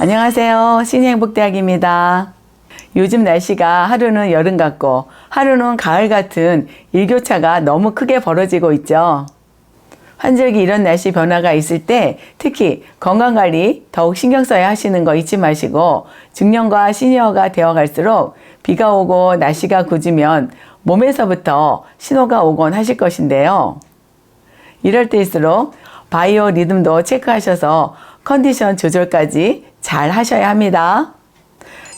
안녕하세요. 신행복대학입니다. 요즘 날씨가 하루는 여름 같고 하루는 가을 같은 일교차가 너무 크게 벌어지고 있죠. 환절기 이런 날씨 변화가 있을 때 특히 건강관리 더욱 신경 써야 하시는 거 잊지 마시고 중년과 시니어가 되어 갈수록 비가 오고 날씨가 굳으면 몸에서부터 신호가 오곤 하실 것인데요. 이럴 때일수록 바이오 리듬도 체크하셔서 컨디션 조절까지 잘 하셔야 합니다.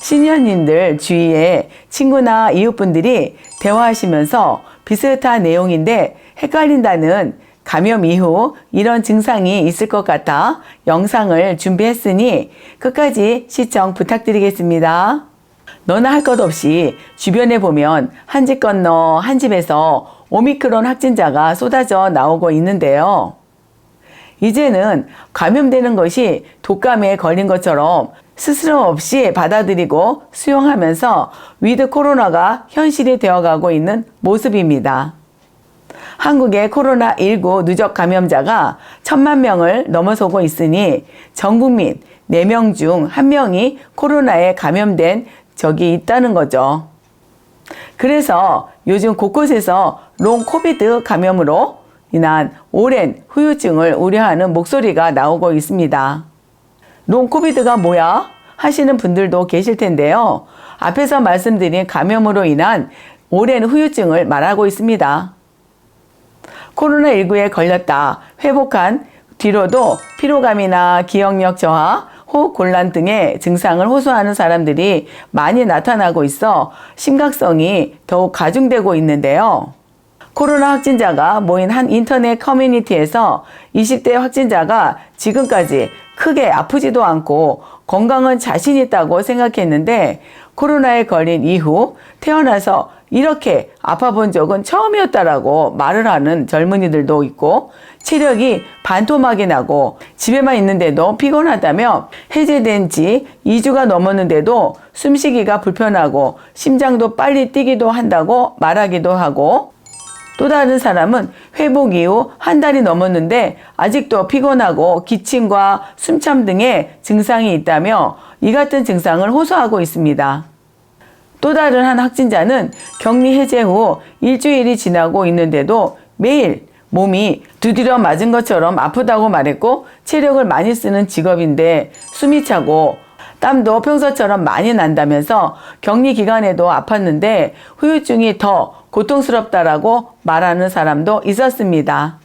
시니어님들 주위에 친구나 이웃분들이 대화하시면서 비슷한 내용인데 헷갈린다는 감염 이후 이런 증상이 있을 것 같아 영상을 준비했으니 끝까지 시청 부탁드리겠습니다. 너나 할 것 없이 주변에 보면 한 집 건너 한 집에서 오미크론 확진자가 쏟아져 나오고 있는데요. 이제는 감염되는 것이 독감에 걸린 것처럼 스스럼 없이 받아들이고 수용하면서 위드 코로나가 현실이 되어가고 있는 모습입니다. 한국의 코로나19 누적 감염자가 천만 명을 넘어서고 있으니 전 국민 4명 중 1명이 코로나에 감염된 적이 있다는 거죠. 그래서 요즘 곳곳에서 롱 코비드 감염으로 인한 오랜 후유증을 우려하는 목소리가 나오고 있습니다. 롱 코비드가 뭐야? 하시는 분들도 계실 텐데요. 앞에서 말씀드린 감염으로 인한 오랜 후유증을 말하고 있습니다. 코로나19에 걸렸다, 회복한 뒤로도 피로감이나 기억력 저하, 호흡 곤란 등의 증상을 호소하는 사람들이 많이 나타나고 있어 심각성이 더욱 가중되고 있는데요. 코로나 확진자가 모인 한 인터넷 커뮤니티에서 20대 확진자가 지금까지 크게 아프지도 않고 건강은 자신 있다고 생각했는데 코로나에 걸린 이후 태어나서 이렇게 아파 본 적은 처음이었다라고 말을 하는 젊은이들도 있고 체력이 반토막이 나고 집에만 있는데도 피곤하다며 해제된 지 2주가 넘었는데도 숨쉬기가 불편하고 심장도 빨리 뛰기도 한다고 말하기도 하고 또 다른 사람은 회복 이후 한 달이 넘었는데 아직도 피곤하고 기침과 숨참 등의 증상이 있다며 이 같은 증상을 호소하고 있습니다. 또 다른 한 확진자는 격리 해제 후 일주일이 지나고 있는데도 매일 몸이 두드려 맞은 것처럼 아프다고 말했고 체력을 많이 쓰는 직업인데 숨이 차고 땀도 평소처럼 많이 난다면서 격리 기간에도 아팠는데 후유증이 더 고통스럽다라고 말하는 사람도 있었습니다.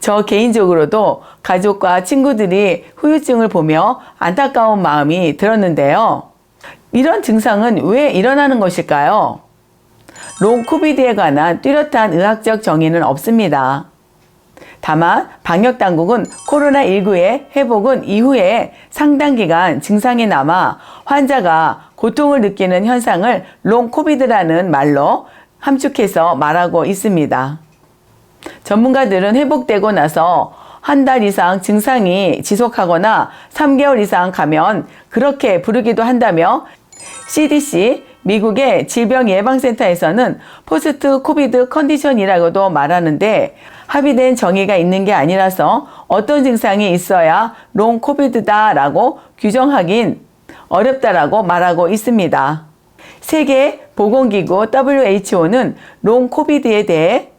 저 개인적으로도 가족과 친구들이 후유증을 보며 안타까운 마음이 들었는데요. 이런 증상은 왜 일어나는 것일까요? 롱 코비드에 관한 뚜렷한 의학적 정의는 없습니다. 다만 방역 당국은 코로나19의 회복은 이후에 상당 기간 증상이 남아 환자가 고통을 느끼는 현상을 롱 코비드라는 말로 함축해서 말하고 있습니다. 전문가들은 회복되고 나서 한 달 이상 증상이 지속하거나 3개월 이상 가면 그렇게 부르기도 한다며 CDC 미국의 질병예방센터에서는 포스트 코비드 컨디션이라고도 말하는데 합의된 정의가 있는 게 아니라서 어떤 증상이 있어야 롱 코비드다라고 규정하긴 어렵다라고 말하고 있습니다. 세계 보건기구 WHO는 롱 코비드에 대해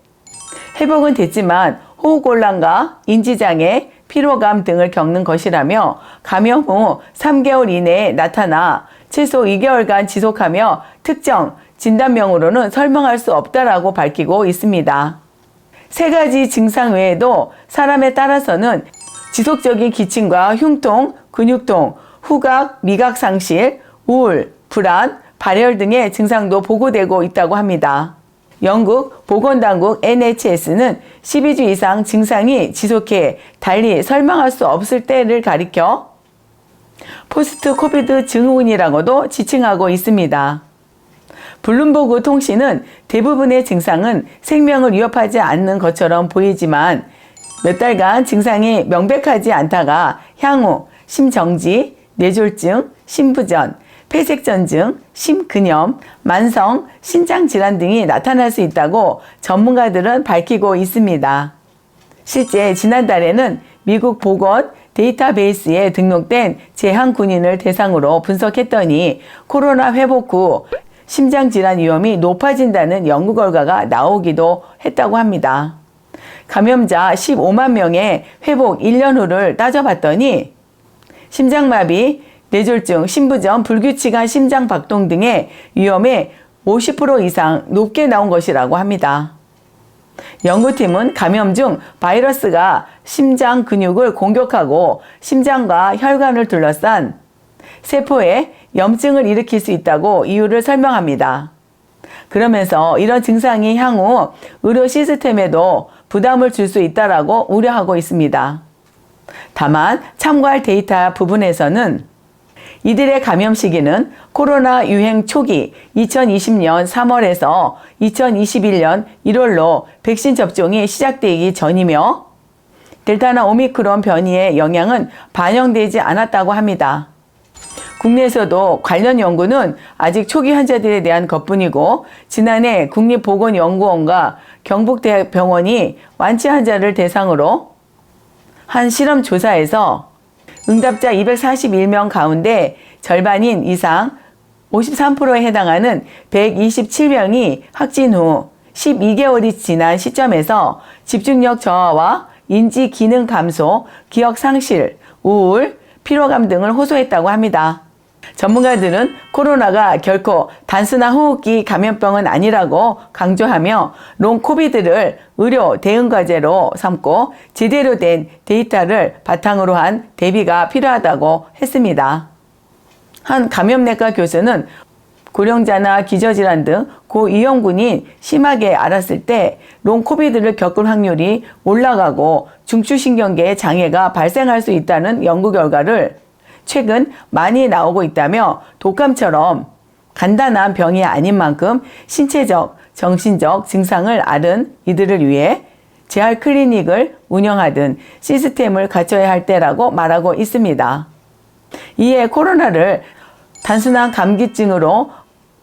회복은 됐지만 호흡곤란과 인지장애, 피로감 등을 겪는 것이라며 감염 후 3개월 이내에 나타나 최소 2개월간 지속하며 특정 진단명으로는 설명할 수 없다라고 밝히고 있습니다. 세 가지 증상 외에도 사람에 따라서는 지속적인 기침과 흉통, 근육통, 후각, 미각 상실, 우울, 불안, 발열 등의 증상도 보고되고 있다고 합니다. 영국 보건당국 NHS는 12주 이상 증상이 지속해 달리 설명할 수 없을 때를 가리켜 포스트 코비드 증후군이라고도 지칭하고 있습니다. 블룸버그 통신은 대부분의 증상은 생명을 위협하지 않는 것처럼 보이지만 몇 달간 증상이 명백하지 않다가 향후 심정지, 뇌졸중, 심부전, 폐색전증, 심근염, 만성 신장질환 등이 나타날 수 있다고 전문가들은 밝히고 있습니다. 실제 지난달에는 미국 보건 데이터베이스에 등록된 제한 군인을 대상으로 분석했더니 코로나 회복 후 심장 질환 위험이 높아진다는 연구 결과가 나오기도 했다고 합니다. 감염자 15만 명의 회복 1년 후를 따져봤더니 심장마비, 뇌졸중, 신부전, 불규칙한 심장 박동 등의 위험이 50% 이상 높게 나온 것이라고 합니다. 연구팀은 감염 중 바이러스가 심장 근육을 공격하고 심장과 혈관을 둘러싼 세포에 염증을 일으킬 수 있다고 이유를 설명합니다. 그러면서 이런 증상이 향후 의료 시스템에도 부담을 줄 수 있다라고 우려하고 있습니다. 다만 참고할 데이터 부분에서는 이들의 감염 시기는 코로나 유행 초기 2020년 3월에서 2021년 1월로 백신 접종이 시작되기 전이며 델타나 오미크론 변이의 영향은 반영되지 않았다고 합니다. 국내에서도 관련 연구는 아직 초기 환자들에 대한 것뿐이고 지난해 국립보건연구원과 경북대병원이 완치 환자를 대상으로 한 실험 조사에서 응답자 241명 가운데 절반인 이상 53%에 해당하는 127명이 확진 후 12개월이 지난 시점에서 집중력 저하와 인지 기능 감소, 기억 상실, 우울, 피로감 등을 호소했다고 합니다. 전문가들은 코로나가 결코 단순한 호흡기 감염병은 아니라고 강조하며 롱 코비드를 의료 대응 과제로 삼고 제대로 된 데이터를 바탕으로 한 대비가 필요하다고 했습니다. 한 감염내과 교수는 고령자나 기저질환 등 고위험군이 심하게 앓았을 때 롱코비드를 겪을 확률이 올라가고 중추신경계에 장애가 발생할 수 있다는 연구 결과를 최근 많이 나오고 있다며 독감처럼 간단한 병이 아닌 만큼 신체적, 정신적 증상을 앓은 이들을 위해 재활 클리닉을 운영하든 시스템을 갖춰야 할 때라고 말하고 있습니다. 이에 코로나를 단순한 감기증으로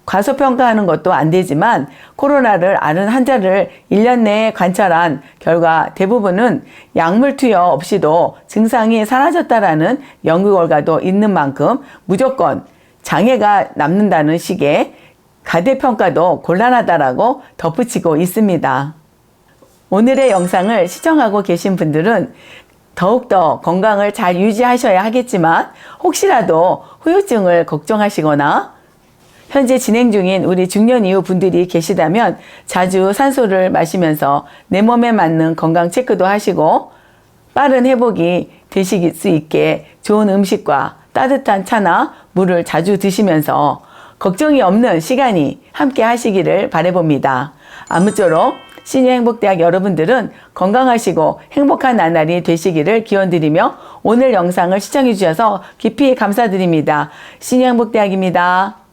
과소평가하는 것도 안 되지만 코로나를 앓은 환자를 1년 내에 관찰한 결과 대부분은 약물 투여 없이도 증상이 사라졌다라는 연구 결과도 있는 만큼 무조건 장애가 남는다는 식의 가대평가도 곤란하다라고 덧붙이고 있습니다. 오늘의 영상을 시청하고 계신 분들은 더욱더 건강을 잘 유지하셔야 하겠지만 혹시라도 후유증을 걱정하시거나 현재 진행 중인 우리 중년 이후 분들이 계시다면 자주 산소를 마시면서 내 몸에 맞는 건강 체크도 하시고 빠른 회복이 되실 수 있게 좋은 음식과 따뜻한 차나 물을 자주 드시면서 걱정이 없는 시간이 함께 하시기를 바래봅니다. 아무쪼록 시니어 행복대학 여러분들은 건강하시고 행복한 나날이 되시기를 기원드리며 오늘 영상을 시청해 주셔서 깊이 감사드립니다. 시니어 행복대학입니다.